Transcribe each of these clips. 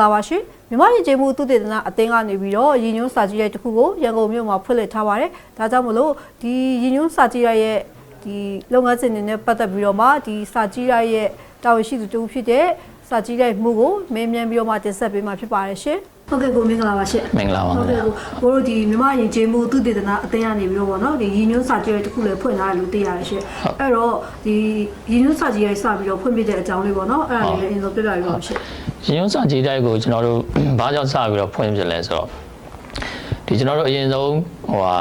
္ဂလာပါရှင်မြမရင်ကျေးမှုသုတေသနအသင်းကနေပြီးတော့ရည်ညွှန်းစာကြည့်ရိုက်တစ်ခုကိုရန်ကုန်မြို့မှာဖွင့်လှစ်ထားပါတယ်ဒါကြောင့်မလို့ဒီရည်ညွှန်းစာကြည့်ရိုက်ရဲ့ဒီလုပ်ငန်းစဉ်တွေနဲ့ပတ်သက်ပြီးတော့မှဒီစာကြည့်ရိုက်ရဲ့တာဝန်ရှိသူတူဖြစ်တဲ့စာကြည့်ရိုက်မှုကိုမင်းမြန်ပြီးတော့မှတင်ဆက်ပေးမှာဖြစ်ပါတယ်ရှင်ဟုတ်ကဲ့ကိုမင်္ဂလာပါရှင်မင်္ဂလာပါဟုတ်ခင်ကဲ့ဗျာကိုကိုတို့ဒီမြမရင်ကျေးမှုသုတေသနအသင်းကနေပြီးတော့ဗောနော်ဒီရည်ညွှန်းစာကြည့်ရိုက်တစ်ခုလည်းဖွင့်ထားတယ်လို့သိရတယ်ရှင်အဲ့တော့ဒီရည်ညွှန်းစာကြည့်ရိုက်စပြီးတော့ဖွင့်ပြတဲ့အကြောင်းလေးဗောနော်အဲ့ဒါလေးလည်းအရင်ဆုံးပြပြပေးပါဦးရှင် ရင်ရုံးစာကြည်တိုက်ကိုကျွန်တော်တို့ဘာကြောင့်စပြီးတော့ဖွင့်ပြလဲဆိုတော့ဒီကျွန်တော်တို့အရင်ဆုံးဟိုဟာ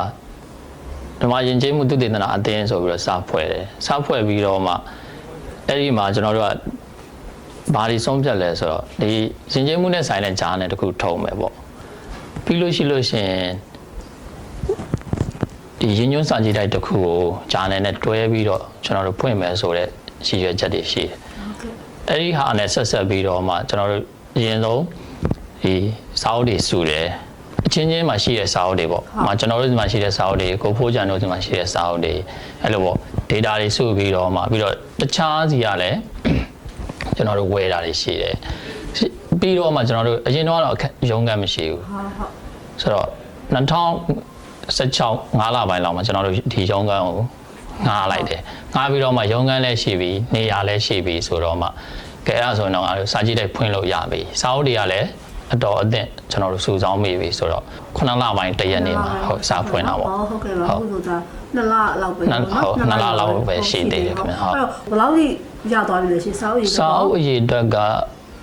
ဓမ္မယဉ်ကျေးမှုသုတေသနအသင်းဆိုပြီးတော့စဖွဲ့တယ်စဖွဲ့ပြီးတော့မှအဲ့ဒီမှာကျွန်တော်တို့ကဘာတွေဆုံးဖြတ်လဲဆိုတော့ဒီယဉ်ကျေးမှုနဲ့ဆိုင်တဲ့ဂျာနယ်တစ်ခုထုံမယ်ပေါ့ပြီးလို့ရှိလို့ရှရင်ဒီရင်းညွှန်းစာကြည်တိုက်တစ်ခုကိုဂျာနယ်နဲ့တွဲပြီးတော့ကျွန်တော်တို့ဖွင့်မယ်ဆိုတဲ့ရည်ရွယ်ချက်တွေရှိတယ် အဲ့ဒီဟာနဲ့ဆက်ဆက်ပြီးတော့မှကျွန်တော်တို့အရင်ဆုံးဒီစာအုပ်တွေစုတယ်အချင်းချင်းမှာရှိတဲ့စာအုပ်တွေပေါ့။မှာကျွန်တော်တို့ဒီမှာရှိတဲ့စာအုပ်တွေကိုဖိုးကြံတို့ဒီမှာရှိတဲ့စာအုပ်တွေအဲ့လိုပေါ့ data တွေစုပြီးတော့မှပြီးတော့တခြားစီကလည်းကျွန်တော်တို့ဝယ်တာတွေရှိတယ်။ပြီးတော့မှကျွန်တော်တို့အရင်တော့တော့အခက်ရုံးကန်းမရှိဘူးဟုတ်ဟုတ်။ဆိုတော့2016 9လပိုင်းလောက်မှာကျွန်တော်တို့ဒီရုံးကန်းကိုငားလိုက်တယ်။ ငားပြီးတော့မှရုံးကန်းလည်းရှိပြီနေရာလည်းရှိပြီဆိုတော့မှကဲအဲ့ဒါဆိုရင်တော့အဲ့လိုစာကြည့်တိုက်ဖွင့်လို့ရပြီ။စာအုပ်တွေကလည်းအတော်အသင့်ကျွန်တော်တို့စုဆောင်းမိပြီဆိုတော့9လပိုင်းတရက်နေ့မှာဟုတ်စာဖွင့်တာပေါ့ဟုတ်ကဲ့ပါဟုတ်ဆိုတာနှစ်လလောက်ပဲနှစ်ဟုတ်နှစ်လလောက်ပဲရှိသေးတယ်ခင်ဗျဟုတ်အဲ့တော့ဘယ်လောက်ကြီးရသွားပြီလဲရှင်စာအုပ်ရေးစာအုပ်အရေးအတွက်က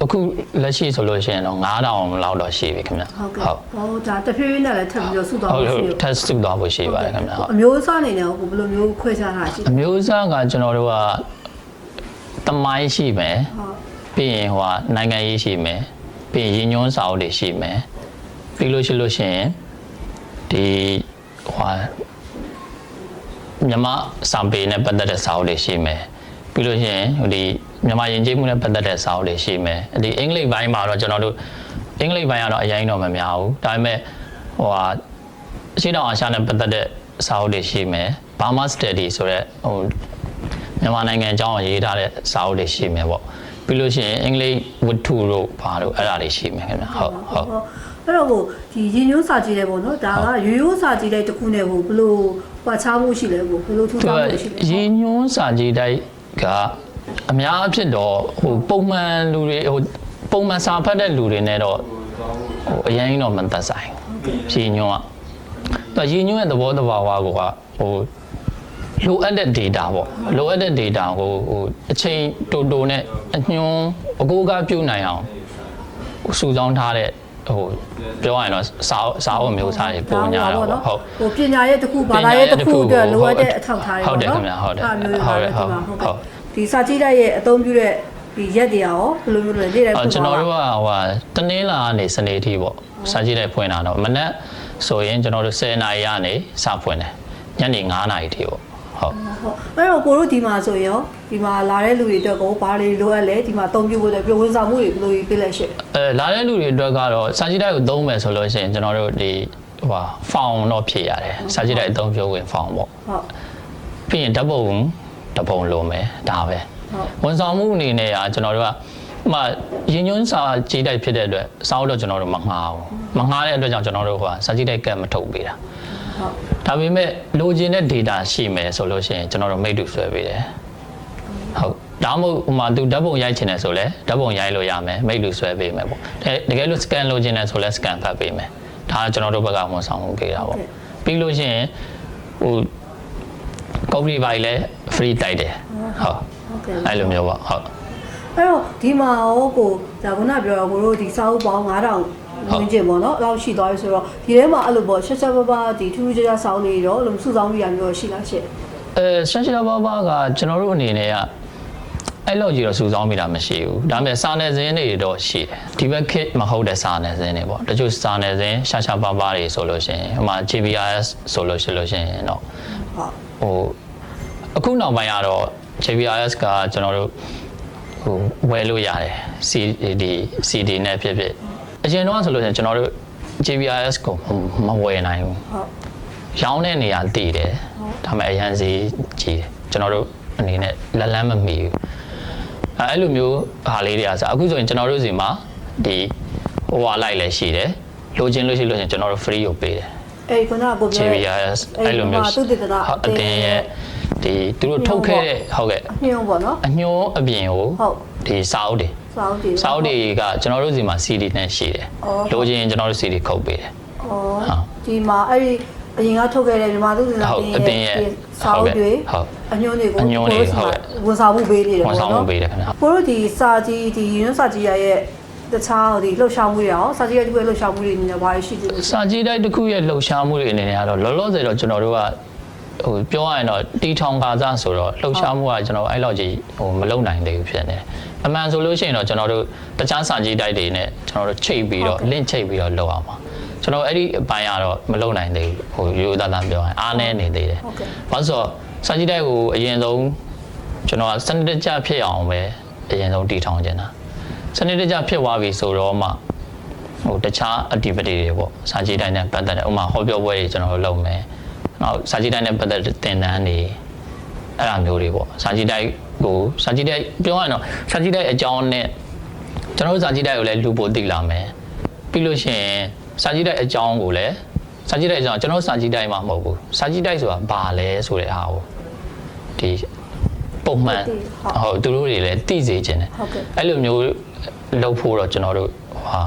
အခုလက်ရှိဆိုလို့ရှိရင်တော့9000လောက်တော့ရှိပြီခင်ဗျဟုတ်ကဲ့ဟိုဒါတဖြည်းဖြည်းနဲ့လည်းထပ်ပြီးတော့စုသွားဟုတ်လို့ဟုရှိတ်ရထပ်စုသွားဖို့ရှိပါတယ်ခင်ဗျဟုတ်အမျိုးအစားအနေနဲ့ကိုဘယ်လိုမျိုးခွဲခြားတာရှိလဲအမျိုးအစားကကျွန်တော်တို့ကတမိုင်းရှိမယ်ဟုတ်ပြီးရင်ဟိုကနိုင်ငံရေးရှိမယ်ပြီးရင်ရည်ညွှန်းစာအုပ်တွေရှိမယ်ပြီးလို့ရှိလို့ရှိရင်ဒီဟိုကမြန်မာစာပေနဲ့ပတ်သက်တဲ့စာအုပ်တွေရှိမယ်ပြီးလို့ရှိရင်ဟိုဒီ မြန်မာယဉ်ကျေးမှုနဲ့ပတ်သက်တဲ့စာအုပ်တွေရှိမယ်ဒီအင်္ဂလိပ်ဘိုင်းမှာတော့ကျွန်တော်တို့အင်္ဂလိပ်ဘိုင်းကတော့အရင်တော့မများဘူးဒါပေမဲ့ဟိုဟာအရှေ့တောင်အာရှနဲ့ပတ်သက်တဲ့စာအုပ်တွေရှိမယ် Burma Study ဆိုတဲ့ဟိုမြန်မာနိုင်ငံအကြောင်းကိုရေးထားတဲ့စာအုပ်တွေရှိမယ်ပေါ့ပြီးလို့ရှိရင်အင်္ဂလိပ်ဝတ္ထုတို့ဘာတို့အဲ့ဒါတွေရှိမယ်ခင်ဗျဟုတ်ဟုတ်အဲ့တော့ကိုဒီရင်းညွှန်းစာကြည့်တယ်ပေါ့နော်ဒါကရိုးရိုးစာကြည့်တဲ့တစ်ခုနဲ့ကိုဘယ်လိုပွားခြားမှုရှိလဲကိုဘယ်လိုထူးသူခြားကမှုရှိလဲရင်းညွှန်းစာကြည်တိုက်က အများအဖြစ်တော့ဟိုပုံမှန်လူတွေဟိုပုံမှန်စာဖတ်တဲ့လူတွေနဲ့တော့ဟိုအရင်တော့မသက်ဆိုင်ဘူးရင်းညွှန်းကသူကရင်းညွှန်းရဲ့သဘောတဘာဝကဟိုလိုအပ်တဲ့ data ပေါ့လိုအပ်တဲ့ data ကိုဟိုအချိန်တိုတိုနဲ့အညွှန်းအကိုအကားပြုတ်နိုင်အောင်စုဆောင်းထားတဲ့ဟိုပြောရရင်တော့စာအုပ်စာအုပ်မျိုးစားတွေပုံညာတော့ပေါ့ဟုတ်ဟိုပညာရဲ့တစ်ခုဘာသာရဲ့တစ်ခုအတွက်လိုအပ်တဲ့အထောက်အထားတွေဟုတ်တယ်ပေါ့ခင်ဗျာဟုတ်တယ်အဲ့မျိုးတွေဟုတ်ပါတယ်ဟုတ်ဟုတ်ဟုတ်ဟုတ် ဒီစာကြည့်တဲ့ရဲ့အသုံးပြုတဲ့ဒီရက်တွေရောဘယ်လိုမျိုးလဲနေ့တိုင်းအော်ပုံကျွန်ပါတော်တို့ကဟိုဟာတနင်္လာကနေစနေအထိပေါ့စာကြည့်တဲ့ဖွင့်တာတော့မနက်ဆိုရင်ကျွန်တော်တို့10နာရီကနေစဖွင့်တယ်ညနေ9နာရီထိပေါ့ဟုတ်ဟုတ်အဲ့တော့ကိုတို့ဒီမှာဆိုရင်ရောဒီမှာလာတဲ့လူတွေအတွက်ကိုဘာတွေလိုအပ်လဲဒီမှာအသုံးပြုဖို့အတွက်ပြီးဝန်ဆောင်မှုတွေဘယ်လိုရေးပေးလဲရှင့်အဲလာတဲ့လူတွေအတွက်ကတော့စာကြည့်တိုက်ကိုသုံးမယ်ဆိုလို့ရှိရင်ကျွန်တော်တို့ဒီဟိုဟာဖောင်တော့ဖြည့်ရတယ်စာကြည့်တိုက်အသုံးပြုဝင်ဖောင်ပေါ့ဟုတ်ပြီးရင်ဓာတ်ပုံဓာ တ်ပုံလိုမယ်ဒါပဲဟုတ်ဝန်ဆောင်မှုအနေနဲ့ကကျွန်တော်တို့ကဥပမာရင်းညွှန်းစာကြည်တိုက်ဖြစ်တဲ့အတွက်စာအုပ်တော့ကျွန်တော်တို့မငှားဘူးမငှားတဲ့အတွက်ကြောင့်ကျွန်တော်တို့ကစာကြည်တိုက်ကတ်မထုတ်ပေးတာဟုတ်ဒါပေမဲ့လိုချင်တဲ့ data ရှိမယ်ဆိုလို့ရှိရင်ကျွန်တော်တို့မိတ်တူဆွဲပေးတယ်ဟုတ်ဒါမှမဟုတ်ဥပမာသူဓာတ်ပုံရိုက်ချင်တယ်ဆိုလဲဓာတ်ပုံရိုက်လို့ရမယ်မိတ်တူဆွဲပေးမယ်ပေါ့တကယ်တကယ်လို့ scan လိုချင်တယ်ဆိုလဲ scan ဖတ်ပေးမယ်ဒါကကျွန်တော်တို့ဘက်ကဝန်ဆောင်မှုပေးတာပေါ့ပြီးလို့ရှိရင်ဟို copy ဘိုင်လဲ free တိုက်တယ်ဟုတ်ဟုတ်ကဲ့အဲ့လိုမျိုးပေါ့ဟုတ်အဲ့တော့ဒီမှာရောကိုဒါကနာပြောတော့ကိုတို့ဒီစာအုပ်ပေါင်း9000ဝန်းကျင်ပေါ့နော်အဲ့လောက်ရှိသွားပြီဆိုတော့ဒီထဲမှာအဲ့လိုပေါ့ချက်ချက်ပပဒီထူးထူးခြားခြားစာအုပ်လေးတော့အဲ့လိုစုဆောင်းပြရမျိုးရှိလားရှင့်အဲရှန်ရှာဘာဘာကကျွန်တော်တို့အနေနဲ့ကအဲ့လောက်ကြီးတော့စူဆောင်းမိတာမရှိဘူးဒါပေမဲ့စာနယ်ဇင်းတွေတော့ရှိတယ်ဒီဘက် kit မဟုတ်တဲ့စာနယ်ဇင်းတွေပေါ့တချို့စာနယ်ဇင်းရှာရှာဘာဘာတွေဆိုလို့ရှိရင်ဟိုမှာ GBRS ဆိုလို့ရှိလို့ရှိရင်တော့ဟုတ် ဟိုအခုနောက်ပိုင်းကတော့ GBRS ကကျွန်တော်တို့ဟိုဝယ်လို့ရတယ် CD CD နဲ့ဖြစ်ဖြစ်အရင်တော့ဆိုလို့ရှိရင်ကျွန်တော်တို့ GBRS ကိုမဝယ်နိုင်ဘူးဟုတ်ရောင်းတဲ့နေရာတည်တယ်ဒါပေမဲ့အရန်စီကြီးတယ်ကျွန်တော်တို့အနေနဲ့လက်လန်းမမီဘူးအဲအဲ့လိုမျိုးဟာလေးတွေကဆိုအခုဆိုရင်ကျွန်တော်တို့စီမှာဒီဟိုဟာလိုက်လည်းရှိတယ်လိုချင်လို့ရှိလို့ရှိရင်ကျွန်တော်တို့ free ကိုပေးတယ် အဲ့ဒီခုနကကိုပြော JBS အဲ့လိုမျိုးသူတည်တနာဟုတ်အတင်းရဲ့ဒီသူတို့ထုတ်ခဲ့တဲ့ဟုတ်ကဲ့ညွှန်းပေါ့နော်အညွှန်းအပြင်ကိုဟုတ်ဒီစာအုပ်တွေစာအုပ်တွေစာအုပ်တွေကကျွန်တော်တို့စီမှာ CD နဲ့ရှိတယ်အော်လိုချင်ရင်ကျွန်တော်တို့ CD ခုတ်ပေးတယ်ဩဒီမှာအဲ့ဒီအရင်ကထုတ်ခဲ့တဲ့မြန်မာသူတည်တနာဟုတ်အတင်းရဲ့စာအုပ်တွေဟုတ်အညွှန်းတွေကိုအညွှန်းတွေဟုတ်ကဲ့ဝန်ဆောင်မှုပေးနေတယ်ဝန်ပေါ့ဆောင်နော်မှုပေးတယ်ခင်ဗျာကိုတို့ဒီစာကြီးဒီရင်းစာကြီးရရဲ့ တခြားဒီလှုပ်ရှားမှုတွေရောစာကြီးရဲ့ဒီလှုပ်ရှားမှုတွေအနေနဲ့ဘာတွေရှိသေးလဲစာကြည့်တိုက်တစ်ခုရဲ့လှုပ်ရှားမှုတွေအနေနဲ့ကတော့လောလောဆယ်တော့ကျွန်တော်တို့ကဟိုပြောရရင်တော့တီထောင်ကာစားဆိုတော့လှုပ်ရှားမှုကကျွန်တော်အဲ့လောက်ကြီးဟိုမလုံနိုင်သေးဘူးဖြစ်နေတယ်အမှန်ဆိုလို့ရှိရင်တော့ကျွန်တော်တို့တခြားစာကြည့်တိုက်တွေနဲ့ကျွန်တော်တို့ချိတ်ပြီးတော့ link ချိတ်ပြီးတော့လုပ်အောင်ပါကျွန်တော်အဲ့ဒီအပိုင်းကတော့မလုံနိုင်သေးဘူးဟိုရိုးသားသားပြောရင်အားနည်းနေသေးတယ်ဟုတ်ကဲ့ဘာလို့ဆိုတော့စာကြည့်တိုက်ကိုအရင်ဆုံးကျွန်တော်ကစနစ်တကျဖြစ်အောင်ပဲအရင်ဆုံးတီထောင်ခြင်းတာ စနစ်တကျဖြစ်သွားပြီဆိုတော့မှဟိုတခြား activity တွေပေါ့စာကြည့်တိုင်းနဲ့ပတ်သက်တဲ့ဥပမာဟောပြောပွဲတွေကျွန်တော်တို့လုပ်မယ်။နောက်စာကြည့်တိုင်းနဲ့ပတ်သက်တဲ့သင်တန်းတွေအဲ့အမျိုးတွေပေါ့စာကြည့်တိုင်းကိုစာကြည့်တိုင်းပြောရရင်တော့စာကြည့်တိုင်းအကြောင်းနဲ့ကျွန်တော်တို့စာကြည့်တိုင်းကိုလည်းလူပိုသိလာမယ်။ပြီးလို့ရှိရင်စာကြည့်တိုင်းအကြောင်းကိုလည်းစာကြည့်တိုင်းအကြောင်းကျွန်တော်တို့စာကြည့်တိုင်းမှာမဟုတ်ဘူး။စာကြည့်တိုင်းဆိုတာဘာလဲဆိုတဲ့အားကိုဒီပုံမှန်ဟုတ်သူတို့တွေလည်းသိစေခြင်းတယ်ဟုတ်ကဲ့အဲ့လိုမျိုး လုပ်ဖို့တော့ကျွန်တော်တို့ဟာ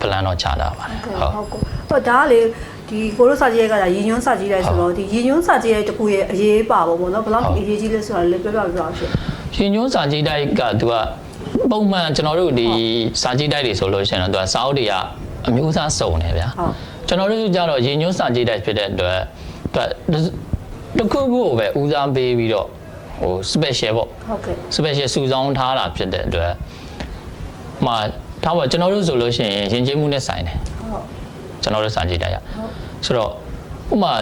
plan တော့ချတာပါတယ်ဟုတ်ဟုတ်ကောဟိုဒါကလေဒီကိုရိုစာကြီးရဲ့ကဒါရည်ညွှန်းစာကြီးလိုက်ဆိုတော့ဒီရည်ညွှန်းစာကြီးရဲ့တခုရဲ့အရေးပါပေါ့ဗောနော်ဘယ်လောက်အရေးကြီးလဲဆိုတာလည်းပြောပြပြပါဖြစ်ရှင်ညွန်းစာကြည့်တိုက်ကသူကပုံမှန်ကျွန်တော်တို့ဒီစာကြည့်တိုက်တွေဆိုလို့ရှိရင်တော့သူကစာအုပ်တွေကအမျိုးအစားစုံတယ်ဗျာဟုတ်ကျွန်တော်တို့ကြတော့ရင်ညွန်းစာကြည့်တိုက်ဖြစ်တဲ့အတွက်သူကတစ်ခုခုကိုပဲဦးစားပေးပြီးတော့ဟို special ပေါ့ဟုတ်ကဲ့ special စုဆောင်းထားတာဖြစ်တဲ့အတွက် မှထားပါကျွန်တော်တို့ဆိုလို့ရှိရင်ရင်ကျေးမှုနဲ့ဆိုင်တယ်ဟုတ်ကျွန်တော်တို့စာကြည့်တိုက်ရဟုတ်ဆိုတော့ဥပမာ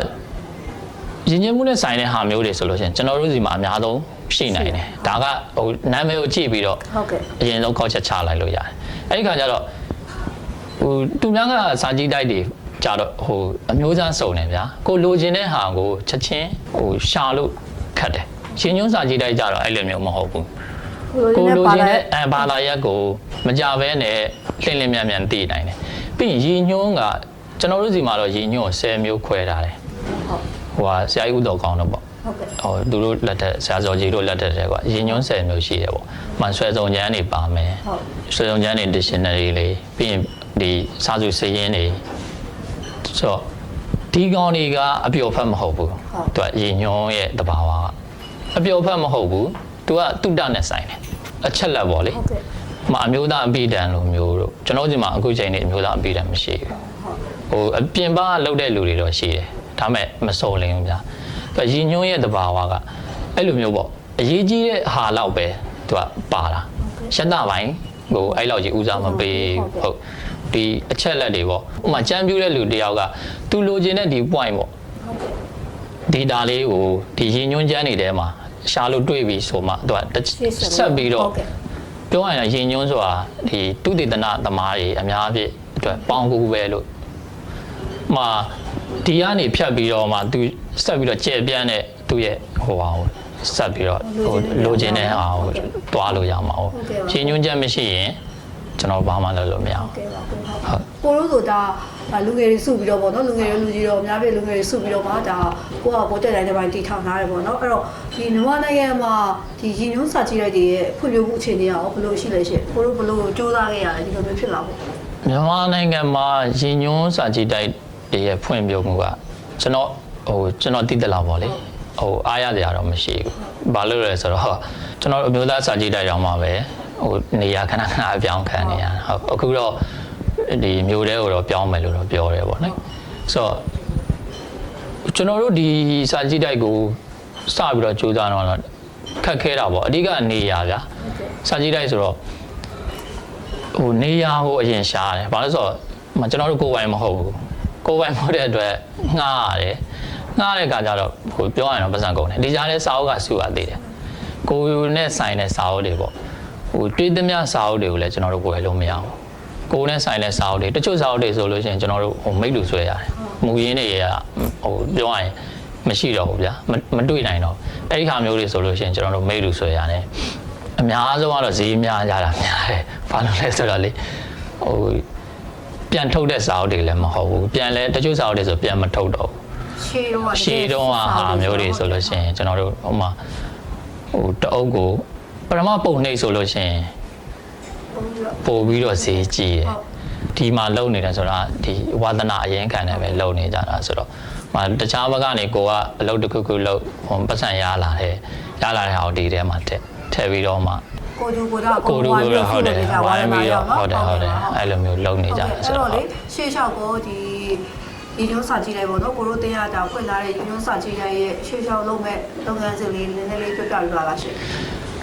ရင်းနှီးမှုနဲ့ဆိုင်တဲ့ဟာမျိုးတွေဆိုလို့ရှိရင်ကျွန်တော်တို့စီမှာအများဆုံးရှိနိုင်တယ်ဒါကဟိုနာမည်ကိုကြည့်ပြီးတော့ဟုတ်ကဲ့အရင်ဆုံးကောက်ချက်ချလိုက်လို့ရတယ်အဲ့ဒီခါကျတော့ဟိုသူများကစာကြည့်တိုက်တွေကြတော့ဟိုအမျိုးသားစုံတယ်ဗျာကိုလိုချင်တဲ့ဟာကိုချက်ချင်းဟိုရှာလို့ခတ်တယ်ရှင်ညွန်းစာကြည့်တိုက်ကြတော့အဲ့လိုမျိုးမဟုတ်ဘူး ကိုလိုချင်တဲ့အဲဘာလာရက်ကိုမကြဘဲနဲ့လင်းလင်းမြန်မြန်တည်နိုင်တယ်ပြီးရင်ရီညွန်းကကျွန်တော်တို့စီမှာတော့ရီညွန်းကို10မျိုးခွဲထားတယ်ဟုတ်ဟိုဟာဆရာကြီးဦးတော်ကောင်းတော့ပေါ့ဟုတ်ကဲ့ဟိုသူတို့လက်ထက်ဆရာစောကြီးတို့လက်ထက်တဲ့ကွာရီညွန်း10မျိုးရှိတယ်ပေါ့မှန်ဆွဲစုံချမ်းတွေပါမယ်ဟုတ်ဆွဲစုံချမ်းတွေ dictionary လေးပြီးရင်ဒီစာစုစရင်းတွေဆိုတော့ဒီကောင်တွေကအပျော်ဖက်မဟုတ်ဘူးသူကရီညွန်းရဲ့တဘာဝကအပျော်ဖက်မဟုတ်ဘူး သူကတုတ္တနဲ့ဆိုင်တယ်အချက်လက်ပေါ့လေဟုတ်ကဲ့မအမျိုးသားအပိဒံလိုမျိုးတို့ကျွန်တော်ဒီမှာအခုချိန်နေအမျိုးသားအပိဒံမရှိဘူးဟိုအပြင်ပကလောက်တဲ့လူတွေတော့ရှိတယ်ဒါပေမဲ့မစော်လင်းဘူးဗျာသူကရည်ညွှန်းရဲ့တဘာဝကအဲ့လိုမျိုးပေါ့အရေးကြီးတဲ့ဟာလောက်ပဲသူကပါတာရှက်တာပိုင်းဟိုအဲ့လောက်ကြီးဦးစားမပေးဘူးဟုတ်ဒီအချက်လက်တွေပေါ့ဥပမာချမ်းပြူတဲ့လူတယောက်ကသူလိုချင်တဲ့ဒီ point ပေါ့ data လေးကိုဒီရည်ညွှန်းချမ်းတွေထဲမှာ ရှာလို့တွေ့ပြီဆိုမှသူကတစ်ဆက်ပြီးတော့ဟုတ်ကဲ့ပြောရရင်ရင်ညွန်းဆိုတာဒီတုတေသနသမားတွေအများအပြည့်အတွက်ပေါင်းကူပဲလို့မှာဒီကနေဖြတ်ပြီးတော့မှသူဆက်ပြီးတော့ကြဲပြန်းတဲ့သူ့ရဲ့ဟိုဟာကိုဆက်ပြီးတော့ဟိုလိုချင်တဲ့ဟာကိုတွားလို့ရမှာဟုတ်ရင်ညွန်းချက်မရှိရင် ကျွန်တော်ဘာမှလုပ်လို့မရဘူးကဲပါကိုဟုတ်ကိုရိုးဆိုတာလူငယ်တွေစုပြီးတော့ဗောနော်လူငယ်တွေလူကြီးတော့အများပြည့်လူငယ်တွေစုပြီးတော့မှဒါကိုကဘောတက်တိုင်းတစ်ပိုင်းတီထောင်ထားတယ်ဗောနော်အဲ့တော့ဒီမြန်မာနိုင်ငံမှာဒီရည်ညွှန်းစာကြည့်လိုက်တဲ့ဖွံ့ဖြိုးမှုအခြေအနေရောဘယ်လိုရှိလဲရှင်ကိုရိုးဘယ်လိုစူးစမ်းခဲ့ရလဲဒီလိုမျိုးဖြစ်လာဖို့မြန်မာနိုင်ငံမှာရင်ညွန်းစာကြည့်တိုက်တွေရဲ့ဖွင့်ပြမှုကကျွန်တော်ဟိုကျွန်တော်တည်တလာပေါ့လေဟိုအားရစရာတော့မရှိဘူးဘာလို့လဲဆိုတော့ကျွန်တော်တို့အမျိုးသားစာကြည့်တိုက်ရောက်မှာပဲ ဟိုနေရာခဏခဏအပြောင်းခံနေရတာဟုတ်အခုတော့ဒီမျိုးတဲကိုတော့ပြောင်းမယ်လို့တော့ပြောတယ်ပေါ့နော်ဆိုတော့ကျွန်တော်တို့ဒီစာကြည့်တိုက်ကိုစပြီးတော့ကြိုးစားတော့ခက်ခဲတာပေါ့အဓိကနေရာဗျာစာကြည့်တိုက်ဆိုတော့ဟိုနေရာကိုအရင်ရှားတယ်။ဘာလို့လဲဆိုတော့မကျွန်တော်တို့ကိုယ်ပိုင်မဟုတ်ဘူး။ကိုယ်ပိုင်မဟုတ်တဲ့အတွက်ငှားရတယ်။ငှားတဲ့အခါကျတော့ဟိုပြောရရင်တော့ပတ်စံကုန်တယ်။ဒီကြားထဲစာအုပ်ကစုရသေးတယ်။ကိုယ်နဲ့ဆိုင်တဲ့စာအုပ်တွေပေါ့။ ဟိုတွေးသမျှစာအုပ်တွေကိုလည်းကျွန်တော်တို့ဝယ်လို့မရဘူး။ကိုယ်နဲ့ဆိုင်တဲ့စာအုပ်တွေတချို့စာအုပ်တွေဆိုလို့ရှိရင်ကျွန်တော်တို့ဟိုမိတ်လူဆွဲရတယ်။မူရင်းတွေကဟိုပြောရရင်မရှိတော့ဘူးဗျာမမတွေ့နိုင်တော့ဘူးအဲ့ဒီခါမျိုးတွေဆိုလို့ရှိရင်ကျွန်တော်တို့မိတ်လူဆွဲရတယ်အများဆုံးကတော့ဈေးများကြတာများတယ်ဘာလို့လဲဆိုတော့လေဟိုပြန်ထုတ်တဲ့စာအုပ်တွေလည်းမဟုတ်ဘူးပြန်လဲတချို့စာအုပ်တွေဆိုပြန်မထုတ်တော့ဘူးရှေးတော့ရှေးတုန်းကဟာမျိုးတွေဆိုလို့ရှိရင်ကျွန်တော်တို့ဟိုမှာဟိုတအုပ်ကို ပထမပုံနှိပ်ဆိုလို့ရှိရင်ပို့ပြီးတော့ဈေးကြီးတယ်ဒီမှာလုံနေတယ်ဆိုတာဒီဝါသနာအရင်ခံတယ်ပဲလုံနေကြတာဆိုတော့မတခြားဘက်ကနေကိုကအလုပ်တစ်ခုခုလုပ်ဟိုပတ်စံရလာတယ်ရလာတဲ့ဟာကိုဒီထဲမှာထည့်ထည့်ပြီးတော့မှကိုကျူကိုတော့ကိုတို့ကတော့ဟုတ်တယ်ဝိုင်းပြီးတော့ဟုတ်တယ်ဟုတ်တယ်အဲ့လိုမျိုးလုံနေကြတယ်အဲ့ဆိုတော့တော့လေရှေးလျှောက်ကိုဒီဒီညွှန်းစာကြည့်လိုက်ပေါ့နော်ကိုတို့တင်ရတာဖွင့်လာတဲ့ညွှန်းစာကြည့်လိုက်ရဲ့ရှေးလျှောက်လုံးမဲ့လုပ်ငန်းစဉ်လေးနည်းနည်းလေးပြပြပြပါလားရှင်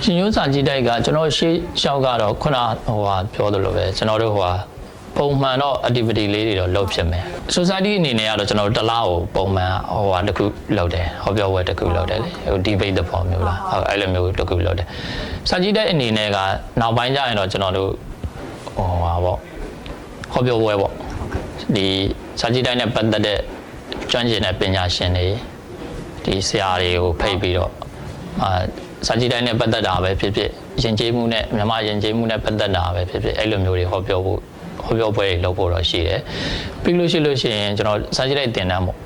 ရှင်ညွှန်းစာကြည့်တိုက်ကကျွန်တော်ရှေ့လျှောက်ကတော့ခုနဟိုဟာပြောသလိုပဲကျွန်တော်တို့ဟိုဟာပုံမှန်တော့ activity လေးတွေတော့လုပ်ဖြစ်မယ် society အနေနဲ့ကတော့ကျွန်တော်တို့တစ်လားကိုပုံမှန်ဟိုဟာတစ်ခုလုပ်တယ်ဟောပြောပွဲတစ်ခုလုပ်တယ်လေဟို debate တဲ့ပုံမျိုးလားဟုတ်အဲ့လိုမျိုးတစ်ခုလုပ်တယ်စာကြည့်တဲ့အနေနဲ့ကနောက်ပိုင်းကျရင်တော့ကျွန်တော်တို့ဟိုဟာပေါ့ဟောပြောပွဲပေါ့ဒီစာကြည့်တိုင်းနဲ့ပတ်သက်တဲ့ကျွမ်းကျင်တဲ့ပညာရှင်တွေဒီဆရာတွေကိုဖိတ်ပြီးတော့အာ စာကြည့်တိုင်းနဲ့ပတ်သက်တာပဲဖြစ်ဖြစ်ယဉ်ကျေးမှုနဲ့မြန်မာယဉ်ကျေးမှုနဲ့ပတ်သက်တာပဲဖြစ်ဖြစ်အဲ့လိုမျိုးတွေဟောပြောဖို့ဟောပြောပွဲတွေလုပ်ဖို့တော့ရှိတယ်ပြီးလို့ရှိလို့ရှိရင်ကျွန်တော်စာကြည့်တိုင်းတင်တန်းပေါ့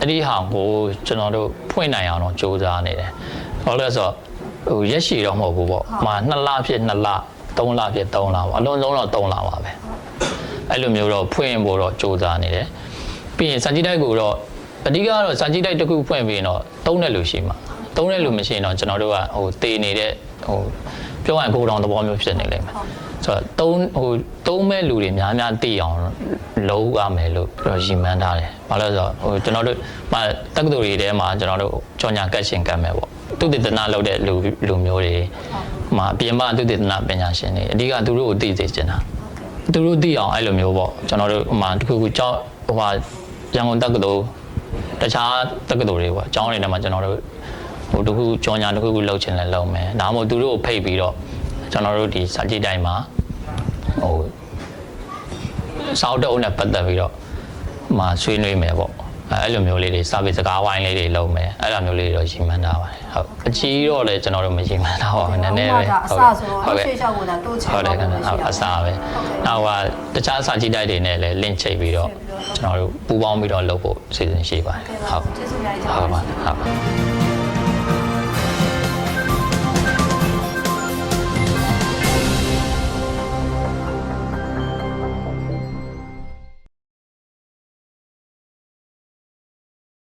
အဲ့ဒီဟာကိုကျွန်တော်တို့ဖွင့်နိုင်အောင်တော့စူးစမ်းနေတယ်ဘာလို့လဲဆိုတော့ဟိုရက်ရှည်တော့မဟုတ်ဘူးပေါ့မှာ2လဖြစ်2လ3လဖြစ်3လပေါ့အလုံးစုံတော့3လပါပဲအဲ့လိုမျိုးတော့ဖွင့်ဖို့တော့စူးစမ်းနေတယ်ပြီးရင်စာကြည့်တိုင်းကိုတော့အဓိကကတော့စာကြည့်တိုက်တစ်ခုဖွင့်ပြီးရင်တော့သုံးတဲ့လူရှိမှာ သုံးတဲ့လူမရှိရင်တော့ကျွန်တော်တို့ကဟိုတေနေတဲ့ဟိုပြောရရင်ကိုယ်တော်သဘောမျိုးဖြစ်နေလိမ့်မယ်ဆိုတော့သုံးဟိုသုံးမဲ့လူတွေများများသိအောင်လုပ်ရမယ်လို့ပြောရည်မှန်းထားတယ်ဘာလို့လဲဆိုတော့ဟိုကျွန်တော်တို့မတက္ကသိုလ်တွေထဲမှာကျွန်တော်တို့ကြော်ညာကတ်ရှင်ကတ်မယ်ပေါ့သူတည်တနာလုပ်တဲ့လူလူမျိုးတွေမှာအပြင်မှာသူတည်တနာပညာရှင်တွေအဓိကသူတို့ကိုသိစေချင်တာသူတို့သိအောင်အဲ့လိုမျိုးပေါ့ကျွန်တော်တို့ဟိုမှာတစ်ခုခုကြောင်းဟိုမှာရန်ကုန်တက္ကသိုလ်တခြားတက္ကသိုလ်တွေပေါ့အကြောင်းတွေထဲမှာကျွန်တော်တို့ ဟိုတစ်ခုကြောညာတစ်ခုခုလုပ်ချင်လဲလုပ်မယ်ဒါမှမဟုတ်သူတို့ကိုဖိတ်ပြီးတော့ကျွန်တော်တို့ဒီစာကြည့်တိုင်းမှာဟိုစောက်တုံးနဲ့ပတ်သက်ပြီးတော့မှာဆွေးနွေးမယ်ပေါ့အဲအဲ့လိုမျိုးလေးတွေစာပေစကားဝိုင်းလေးတွေလုပ်မယ်အဲ့လိုမျိုးလေးတွေတော့ရှင်မှန်းထားပါတယ်ဟုတ်အကြီးတော့လည်းကျွန်တော်တို့မရှင်မှန်းထားပါဘူးနည်းနည်းပဲအစဆိုတော့ရှေးလျှောက်ကိုဒါတိုးချဲ့ဟုတ်တယ်ခင်ဗျရှိဟုတ်အစားပဲနောက်ဟာတခြားစာကြည့်တိုက်တွေနဲ့လည်း link ချိတ်ပြီးတော့ကျွန်တော်တို့ပူးပေါင်းပြီးတော့လုပ်ဖို့စီစဉ်ရှိပါတယ်ဟုတ်ကျေးဇူးများကြီးဟုတ်ပါပါဟုတ်